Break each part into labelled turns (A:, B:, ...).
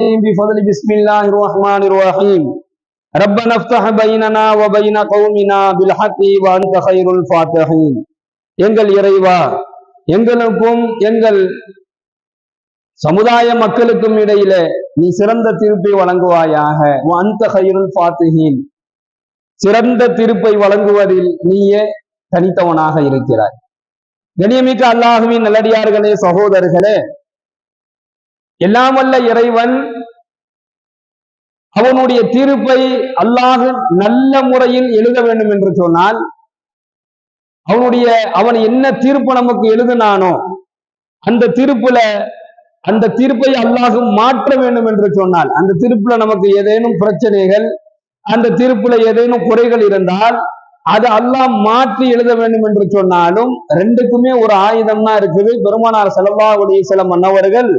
A: بفضل بسم الله الرحمن الرحيم ربنا افتح بيننا وبين قومنا بالحق وانت خير الفاتحين எங்கள் இறைவா எங்களுக்கும் எங்கள் சமுதாய மக்களுக்கும் இடையில நீ சிறந்த தீர்ப்பை வழங்குவாயாக அந்த ஹைருல் ஃபாத்திஹீன் சிறந்த தீர்ப்பை வழங்குவதில் நீயே தனித்தவனாக இருக்கிறாய் கணியமிக்க அல்லாஹுவின் நல்லடியார்களே சகோதரர்களே எல்லாம் வல்ல இறைவன் அவனுடைய தீர்ப்பை அல்லாஹ் நல்ல முறையில் எழுத வேண்டும் என்று சொன்னால் அவனுடைய அவன் என்ன தீர்ப்பு நமக்கு எழுதினானோ அந்த தீர்ப்புல அந்த தீர்ப்பை அல்லாஹ் மாற்ற வேண்டும் என்று சொன்னால் அந்த தீர்ப்புல நமக்கு ஏதேனும் பிரச்சனைகள் அந்த தீர்ப்புல ஏதேனும் குறைகள் இருந்தால் அது அல்லாஹ் மாற்றி எழுத வேண்டும் என்று சொன்னாலும் ரெண்டுக்குமே ஒரு ஆயுதம் தான் இருக்குது. பெருமானார் செலவாவுடைய சில மன்னவர்கள்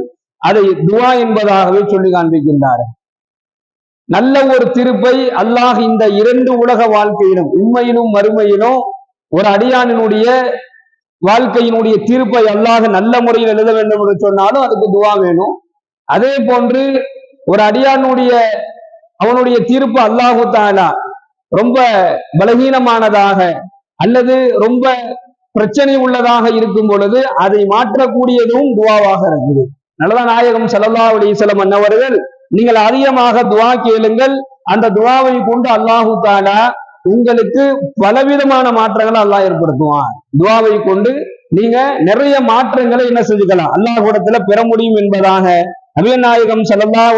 A: அதை துவா என்பதாகவே சொல்லி காண்பிக்கின்றார். நல்ல ஒரு திருப்பை அல்லாஹ் இந்த இரண்டு உலக வாழ்க்கையிலும் உண்மையிலும் மறுமையிலும் ஒரு அடியானினுடைய வாழ்க்கையினுடைய தீர்ப்பை அல்லாஹ் நல்ல முறையில் எழுத வேண்டும் என்று சொன்னாலும் அதுக்கு துவா வேணும். அதே போன்று ஒரு அடியானுடைய அவனுடைய தீர்ப்பு அல்லாஹு தாலா ரொம்ப பலகீனமானதாக அல்லது ரொம்ப பிரச்சனை உள்ளதாக இருக்கும் பொழுது அதை மாற்றக்கூடியதும் துவாவாக இருக்குது. நல்லதா நாயகம் செல்லல்லா அலிசலம் அன்னவர்கள் நீங்கள் அதிகமாக துவா கேளுங்கள். அந்த துவாவை கொண்டு அல்லாஹு தாலா உங்களுக்கு பலவிதமான மாற்றங்களை அல்லாஹ் ஏற்படுத்துவான். துவாவை கொண்டு நீங்க நிறைய மாற்றங்களை என்ன செஞ்சுக்கலாம்? அல்லாஹுடத்துல பெற முடியும் என்பதாக நபிய நாயகம்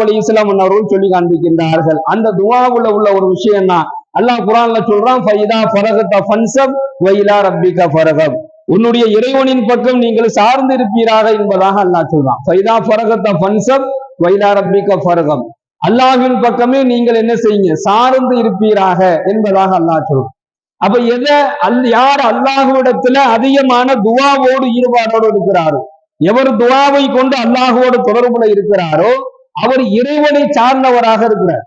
A: அலி இஸ்லாம் அவர்கள் சொல்லி காண்பிக்கின்றார்கள். அந்த துவாவுல உள்ள ஒரு விஷயம் தான் அல்லாஹ் குரான்ல சொல்றான் ஃபைதா ஃபரகத்த ஃபன்சப் வைலா ரப்பிக ஃபரகம் உன்னுடைய இறைவனின் பக்கம் நீங்கள் சார்ந்து இருப்பீராக என்பதாக அல்லாஹ் சொல்றான். ஃபைதா ஃபரகத்த ஃபன்சப் வைதா ரப்பிக அல்லாஹின் பக்கமே நீங்கள் என்ன செய்யுங்க சார்ந்து இருப்பீராக என்பதாக அல்லாஹ் சொல்றான். அப்ப எதை அல் யார் அல்லாஹுவிடத்துல அதிகமான துவாவோடு ஈடுபாடோடு இருக்கிறாரோ எவர் துவாவை கொண்டு அல்லாஹுவோடு தொடர்புல இருக்கிறாரோ அவர் இறைவனை சார்ந்தவராக இருக்கிறார்.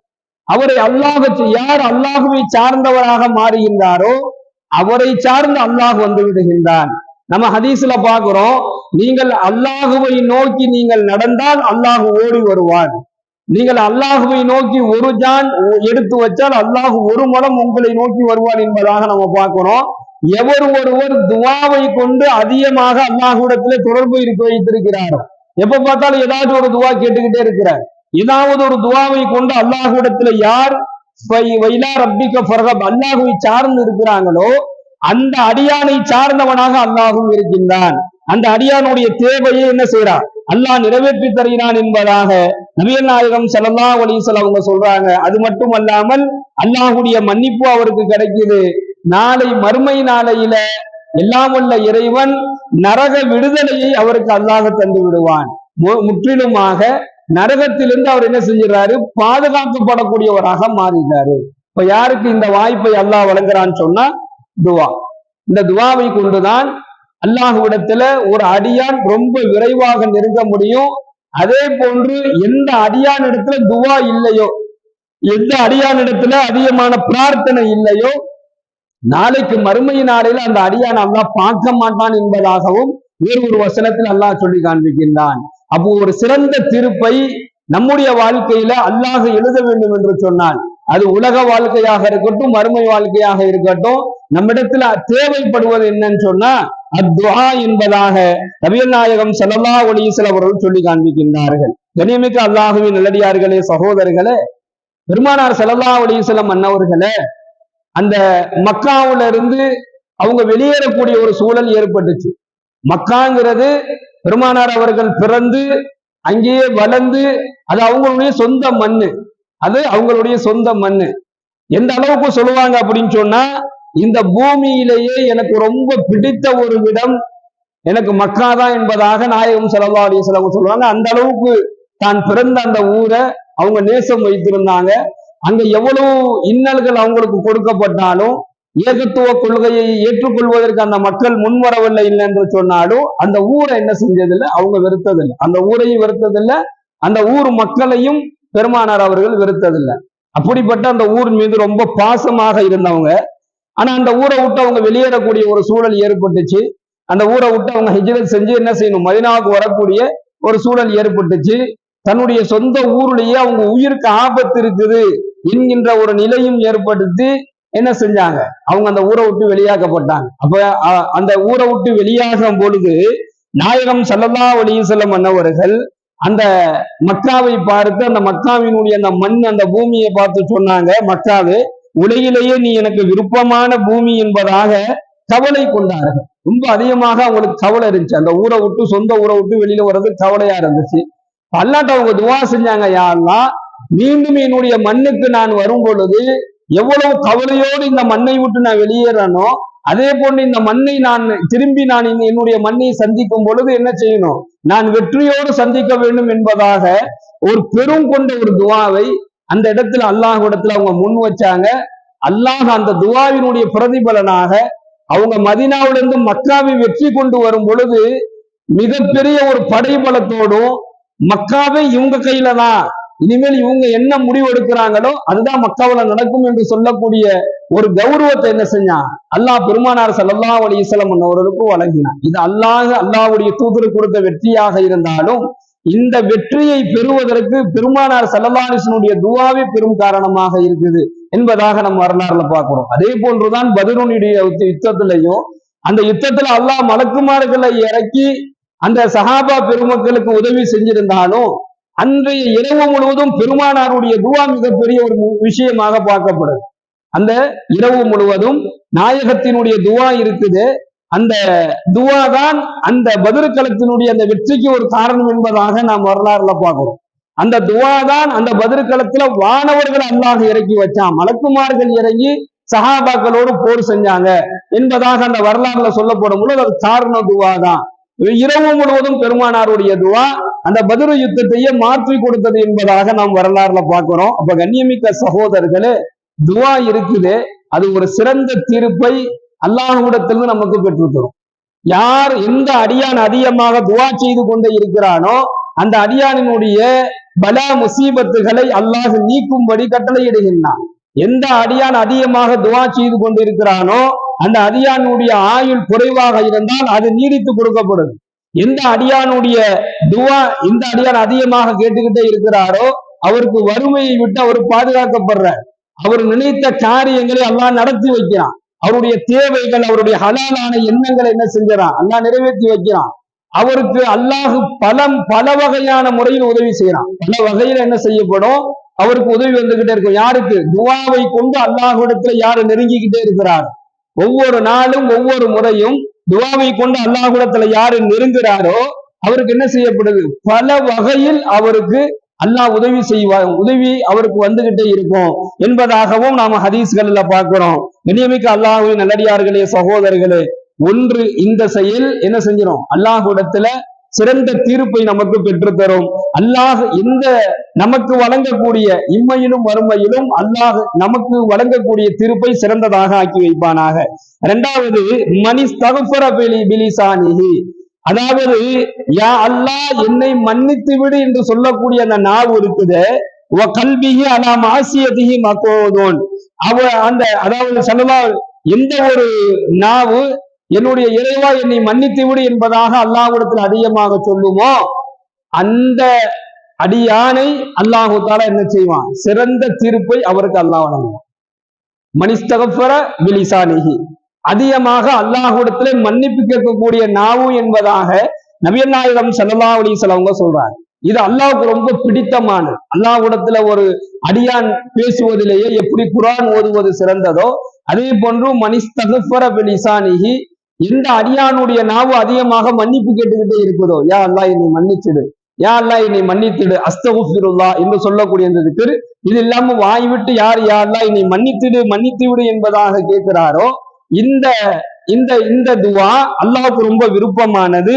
A: அவரை அல்லாஹ் யார் அல்லாஹுவை சார்ந்தவராக மாறுகின்றாரோ அவரை சார்ந்து அல்லாஹ் வந்து விடுகின்றான். நம்ம ஹதீஸ்ல பாக்குறோம் நீங்கள் அல்லாஹுவை நோக்கி நீங்கள் நடந்தால் அல்லாஹு ஓடி வருவான். நீங்கள் அல்லாஹுவை நோக்கி ஒரு ஜான் எடுத்து வச்சால் அல்லாஹு ஒரு மலம் உங்களை நோக்கி வருவான் என்பதாக நம்ம பார்க்கிறோம். எவர் ஒருவர் துவாவை கொண்டு அதிகமாக அல்லாஹுடத்துல தொடர்பு இருக்க வைத்திருக்கிறாரோ எப்ப பார்த்தாலும் ஏதாவது ஒரு துவா கேட்டுக்கிட்டே இருக்கிறார். ஏதாவது ஒரு துவாவை கொண்டு அல்லாஹுடத்துல யார் வைலா ரப்பிக்க அல்லாஹுவை சார்ந்து இருக்கிறாங்களோ அந்த அடியானை சார்ந்தவனாக அல்லாஹும் இருக்கின்றான். அந்த அடியானுடைய தேவையை என்ன செய்யறான் அல்லாஹ் நிறைவேற்றி தருகிறான் என்பதாக நபியல் நாயகம் சல்லா அலிசல் அவங்க சொல்றாங்க. அது மட்டும் அல்லாமல் அல்லாஹுடைய மன்னிப்பு அவருக்கு கிடைக்குது. நாளை மறுமை நாளையில எல்லாம் உள்ள இறைவன் நரக விடுதலையை அவருக்கு அல்லாஹ் தந்து விடுவான். முற்றிலுமாக நரகத்திலிருந்து அவர் என்ன செஞ்சாரு பாதுகாக்கப்படக்கூடியவராக மாறுகிறாரு இப்ப யாருக்கு இந்த வாய்ப்பை அல்லாஹ் வழங்குறான்னு சொன்னா துவா. இந்த துவாவை கொண்டுதான் அல்லாஹுவிடத்துல ஒரு அடியான் ரொம்ப விரைவாக நெருங்க முடியும். அதே போன்று எந்த அடியான் இடத்துல துவா இல்லையோ எந்த அடியான் இடத்துல அதிகமான பிரார்த்தனை இல்லையோ நாளைக்கு மறுமை நாளையில அந்த அடியான் அல்லாஹ் பார்க்க மாட்டான் என்பதாகவும் வேறு ஒரு வசனத்தில் அல்லாஹ் சொல்லி காண்பிக்கின்றான். அப்போ ஒரு சிறந்த திருப்பை நம்முடைய வாழ்க்கையில அல்லாஹ் எழுத வேண்டும் என்று சொன்னான். அது உலக வாழ்க்கையாக இருக்கட்டும் மறுமை வாழ்க்கையாக இருக்கட்டும் நம்மிடத்துல தேவைப்படுவது என்னன்னு சொன்னா அத்வா என்பதாக நபியல் நாயகம் சல்லா ஒளிசல் அவர்கள் சொல்லி காண்பிக்கின்றார்கள். கனியமிக்க அல்லாஹுவின் நல்லடியார்களே சகோதரர்களே பெருமானார் சல்லா ஒளிசலம் அன்னவர்களே அந்த மக்காவுல இருந்து அவங்க வெளியேறக்கூடிய ஒரு சூழல் ஏற்பட்டுச்சு. மக்காங்கிறது பெருமானார் அவர்கள் பிறந்து அங்கேயே வளர்ந்து அது அவங்களுடைய சொந்த மண்ணு. அது அவங்களுடைய சொந்த மண்ணு. எந்த அளவுக்கு சொல்லுவாங்க அப்படின்னு சொன்னா இந்த பூமியிலேயே எனக்கு ரொம்ப பிடித்த ஒரு இடம் எனக்கு மக்காதான் என்பதாக நாயகம் செலவா செலவு சொல்லுவாங்க அந்த அளவுக்கு தான் பிறந்த அந்த ஊரை அவங்க நேசம் வைத்திருந்தாங்க. அங்க எவ்வளவு இன்னல்கள் அவங்களுக்கு கொடுக்கப்பட்டாலும் ஏகத்துவ கொள்கையை ஏற்றுக்கொள்வதற்கு அந்த மக்கள் முன்வரவில்லை இல்லை என்று சொன்னாலும் அந்த ஊரை என்ன செஞ்சதில்லை? அவங்க வெறுத்ததில்லை. அந்த ஊரையும் வெறுத்ததில்லை. அந்த ஊர் மக்களையும் பெருமானார் அவர்கள் வெறுத்ததில்லை. அப்படிப்பட்ட அந்த ஊர் மீது ரொம்ப பாசமாக இருந்தவங்க. ஆனா அந்த ஊரை விட்டு அவங்க வெளியேறக்கூடிய ஒரு சூழல் ஏற்பட்டுச்சு. அந்த ஊரை விட்டு அவங்க ஹிஜ்ரத் செஞ்சு என்ன செய்யணும்? மதினாவுக்கு வரக்கூடிய ஒரு சூழல் ஏற்பட்டுச்சு. தன்னுடைய சொந்த ஊர்லயே அவங்க உயிருக்கு ஆபத்து இருக்குது என்கின்ற ஒரு நிலையும் ஏற்படுத்தி என்ன செஞ்சாங்க? அவங்க அந்த ஊரை விட்டு வெளியாக்கப்பட்டாங்க. அப்ப அந்த ஊரை விட்டு வெளியாகும் பொழுது நாயகம் சல்லல்லா அலிசல்லம் அன்னவர்கள் அந்த மக்காவை பார்த்து அந்த மக்காவினுடைய அந்த மண் அந்த பூமியை பார்த்து சொன்னாங்க மக்காவு உலகிலேயே நீ எனக்கு விருப்பமான பூமி என்பதாக கவலை கொண்டார்கள். ரொம்ப அதிகமாக அவங்களுக்கு கவலை இருந்துச்சு. அந்த ஊரை விட்டு சொந்த ஊரை விட்டு வெளியில வர்றது கவலையா இருந்துச்சு. அல்லாட்ட அவங்க துவா செஞ்சாங்க யா மீண்டும் என்னுடைய மண்ணுக்கு நான் வரும் பொழுது எவ்வளவு கவலையோடு இந்த மண்ணை விட்டு நான் வெளியேறனோ அதே போன்று இந்த மண்ணை நான் திரும்பி நான் என்னுடைய மண்ணை சந்திக்கும் பொழுது என்ன செய்யணும்? நான் வெற்றியோடு சந்திக்க வேண்டும் என்பதாக ஒரு பெரும் கொண்ட ஒரு துவாவை அந்த இடத்துல அல்லாஹ் இடத்துல அவங்க முன் வச்சாங்க. அல்லாஹ் அந்த துவாவினுடைய பிரதிபலனாக அவங்க மதினாவிலிருந்து மக்காவை வெற்றி கொண்டு வரும் பொழுது மிகப்பெரிய ஒரு படைபலத்தோடும் மக்காவே இவங்க கையில தான். இனிமேல் இவங்க என்ன முடிவு எடுக்கிறாங்களோ அதுதான் மக்காவுல நடக்கும் என்று சொல்லக்கூடிய ஒரு கௌரவத்தை என்ன செஞ்சான்? அல்லாஹ் பெருமானார் சல்லா அலைஹி வஸல்லம் அவர்களுக்கு வழங்கினான். இது அல்லாஹ் அல்லாஹுடைய தூதர் கொடுத்த வெற்றியாக இருந்தாலும் இந்த வெற்றியை பெறுவதற்கு பெருமானார் ஸல்லல்லாஹு துவாவே பெரும் காரணமாக இருக்குது என்பதாக நம்ம வரலாறுல பார்க்கிறோம். அதே போன்றுதான் பதிலுடைய யுத்தத்திலையும் அந்த யுத்தத்துல அல்லாஹ் மலக்குமார்களை இறக்கி அந்த சஹாபா பெருமக்களுக்கு உதவி செஞ்சிருந்தாலும் அன்றைய இரவு முழுவதும் பெருமானாருடைய துவா மிகப்பெரிய ஒரு விஷயமாக பார்க்கப்படுது அந்த இரவு முழுவதும் நாயகத்தினுடைய துவா இருக்குது. அந்த துவா தான் அந்த பதிர்களத்தினுடைய அந்த வெற்றிக்கு ஒரு காரணம் என்பதாக நாம் வரலாறுல பார்க்கிறோம். அந்த துவா தான் அந்த பதிர்களத்துல வானவர்கள் அல்லாஹ் இறக்கி வச்சான். மலக்குமார்கள் இறங்கி சஹாபாக்களோடு போர் செஞ்சாங்க என்பதாக அந்த வரலாறுல சொல்லப்படும் பொழுது அது காரண துவா தான். இரவு முழுவதும் பெருமானாருடைய துவா அந்த பதிரு யுத்தத்தையே மாற்றி கொடுத்தது என்பதாக நாம் வரலாறுல பார்க்கிறோம். அப்ப கண்ணியமிக்க சகோதரர்களே துவா இருக்குது. அது ஒரு சிறந்த தீர்ப்பை அல்லாஹ்விடத்திலிருந்து நமக்கு பெற்றுத்தரும். யார் எந்த அடியான் அதிகமாக துவா செய்து கொண்டே இருக்கிறானோ அந்த அடியானினுடைய பல முசீபத்துகளை அல்லாஹ் நீக்கும்படி கட்டளையிடுகின்றான். எந்த அடியான் அதிகமாக துவா செய்து கொண்டிருக்கிறானோ அந்த அடியானுடைய ஆயுள் குறைவாக இருந்தால் அது நீடித்து கொடுக்கப்படும். எந்த அடியானுடைய துவா இந்த அடியான் அதிகமாக கேட்டுக்கிட்டே இருக்கிறாரோ அவருக்கு வறுமையை விட்டு அவர் பாதுகாக்கப்படுறார். அவர் நினைத்த காரியங்களை அல்லாஹ் நடத்தி வைக்கிறான். அவருடைய தேவைகள் அவருடைய ஹலாலான எண்ணங்களை என்ன செஞ்சான் அல்லாஹ் நிறைவேற்றி வைக்கிறான். அவருக்கு அல்லாஹு பலம் பல வகையான முறையில் உதவி செய்யறான் பல வகையில என்ன செய்யப்படும்? அவருக்கு உதவி வந்துகிட்டே இருக்கும். யாருக்கு? துவாவை கொண்டு அல்லாஹுடத்துல யாரு நெருங்கிக்கிட்டே இருக்கிறார்? ஒவ்வொரு நாளும் ஒவ்வொரு முறையும் துவாவை கொண்டு அல்லாஹுடத்துல யாரு நெருங்குறாரோ அவருக்கு என்ன செய்யப்படுது? பல வகையில் அவருக்கு அல்லாஹ் உதவி செய்வார் உதவி அவருக்கு வந்துகிட்டே இருக்கும். என்பதாகவும் நாம ஹதீஸ்கள்ல பார்க்கிறோம். கண்ணியமிக்க அல்லாஹுவின் நல்லடியார்களே சகோதரர்களே ஒன்று இந்த செயல் என்ன செஞ்சிடும் அல்லாஹுடத்துல சிறந்த தீர்ப்பை நமக்கு பெற்றுத்தரும். அல்லாஹ் இந்த நமக்கு வழங்கக்கூடிய இம்மையிலும் வறுமையிலும் அல்லாஹ் நமக்கு வழங்கக்கூடிய தீர்ப்பை சிறந்ததாக ஆக்கி வைப்பானாக. இரண்டாவது மணி தகுப்பர பிலி பிலிசானிகி அதாவது யா அல்லாஹ் என்னை மன்னித்து விடு என்று சொல்லக்கூடிய அந்த நாவு இருக்குது. உவ அலாம் ஆசியதிகி மக்கோதோன் அவ அந்த அதாவது சொல்லலாம் எந்த ஒரு நாவு என்னுடைய இறைவா என்னை மன்னித்து விடு என்பதாக அல்லாஹ்விடத்தில் அதிகமாக சொல்லுமோ அந்த அடியானை அல்லாஹு தாலா என்ன செய்வான்? சிறந்த தீர்ப்பை அவருக்கு அல்லாஹ் வழங்குவான். மனிஸ்தகஃபர விலிசானிகி அதிகமாக அல்லாஹ்விடத்திலே மன்னிப்பு கேட்கக்கூடிய நாவும் என்பதாக நபியநாயகம் நாயகம் ஸல்லல்லாஹு அவங்க சொல்றாங்க. இது அல்லாவுக்கு ரொம்ப பிடித்தமானது. அல்லாஹுடத்துல ஒரு அடியான் பேசுவதிலேயே எப்படி குரான் ஓதுவது சிறந்ததோ அதே போன்று மனிஸ்தகஃபர பிலிசானிகி எந்த அடியானுடைய நாவு அதிகமாக மன்னிப்பு கேட்டுக்கிட்டே இருக்குதோ? யா அல்லாஹ் என்னை மன்னிச்சிடு. யா அல்லாஹ் என்னை மன்னித்திடு. அஸ்தகுஃபிருல்லா என்று சொல்லக்கூடிய இந்த திரு. இது இல்லாம வாய் விட்டு யார் யா அல்லா என்னை மன்னித்திடு மன்னித்து விடு என்பதாக கேட்கிறாரோ இந்த இந்த இந்த துவா அல்லாவுக்கு ரொம்ப விருப்பமானது.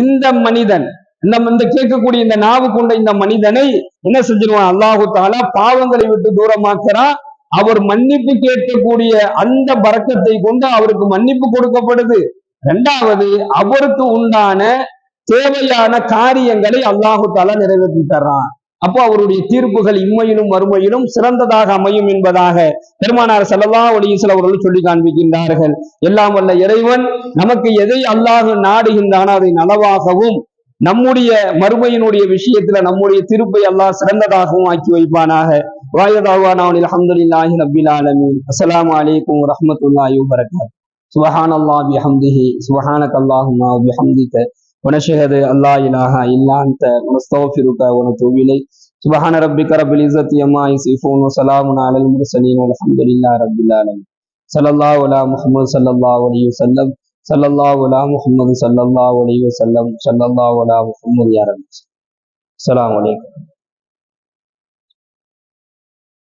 A: இந்த மனிதன் இந்த இந்த கேட்கக்கூடிய இந்த நாவு கொண்ட இந்த மனிதனை என்ன செஞ்சிருவான்? அல்லாஹு தாலா பாவங்களை விட்டு தூரமாக்குறான். அவர் மன்னிப்பு கேட்கக்கூடிய அந்த பறக்கத்தை கொண்டு அவருக்கு மன்னிப்பு கொடுக்கப்படுது. இரண்டாவது அவருக்கு உண்டான தேவையான காரியங்களை அல்லாஹு தாலா நிறைவேற்றி தர்றான். அப்போ அவருடைய தீர்ப்புகள் இம்மையிலும் வறுமையிலும் சிறந்ததாக அமையும் என்பதாக பெருமானார் செல்லல்லா அலைஹி அவர்கள் சொல்லி காண்பிக்கின்றார்கள். எல்லாம் வல்ல இறைவன் நமக்கு எதை அல்லாஹ் நாடுகின்றானோ அதை நலவாகவும் நம்முடைய மறுமையினுடைய விஷயத்துல நம்முடைய திருப்பை அல்லாஹ் சிறந்ததாகவும் ஆக்கி வைப்பானாக. வாயதாவானாவில் அஹமதுல்லாஹி நபில் ஆலமீன். அஸ்லாம் அலைக்கும் வரஹ்மத்துல்லாஹி வரகாத் சுபஹான் அல்லாஹ் பிஹம்திஹி. சுபஹானக அல்லாஹும்ம பிஹம்திக ونشهد أن لا إله إلا أنت، ونستغفرك ونتوب إليك. سبحان ربك رب العزة عما يصفون وسلام على المرسلين والحمد لله رب العالمين. صلى الله على محمد صلى الله عليه وسلم. صلى الله على محمد صلى الله عليه وسلم. صلى الله على محمد يا رب. السلام عليكم.